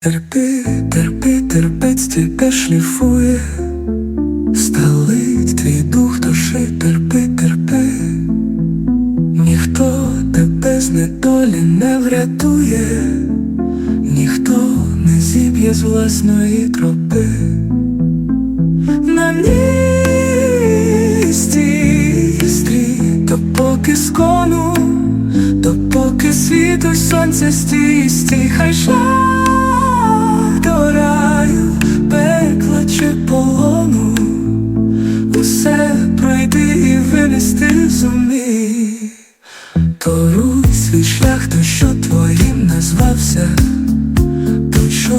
Терпи, терпи, терпець тебе шліфує, сталить твій дух душі, терпи, терпи, ніхто тебе з недолі не врятує, ніхто не зіб'є з власної тропи. На місці стрій, допоки скону, допоки світу сонця стій, стій, хай винести зумій. Торуй свій шлях, той, що твоїм назвався, той, що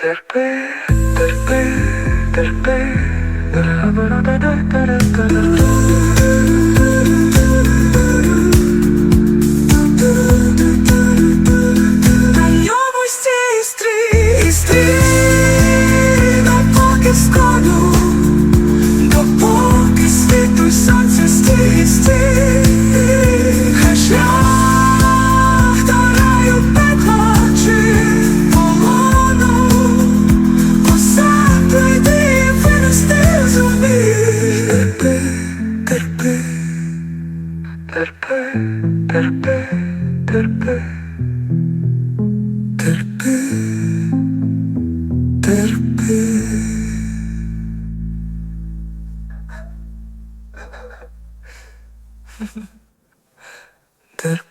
Терпи, терпи, терпи. На ньому стій, стрій, стрій, допоки скону, допоки світу стій, стій, терпи, терпи, терпи. Терпи, терпи. Терпи,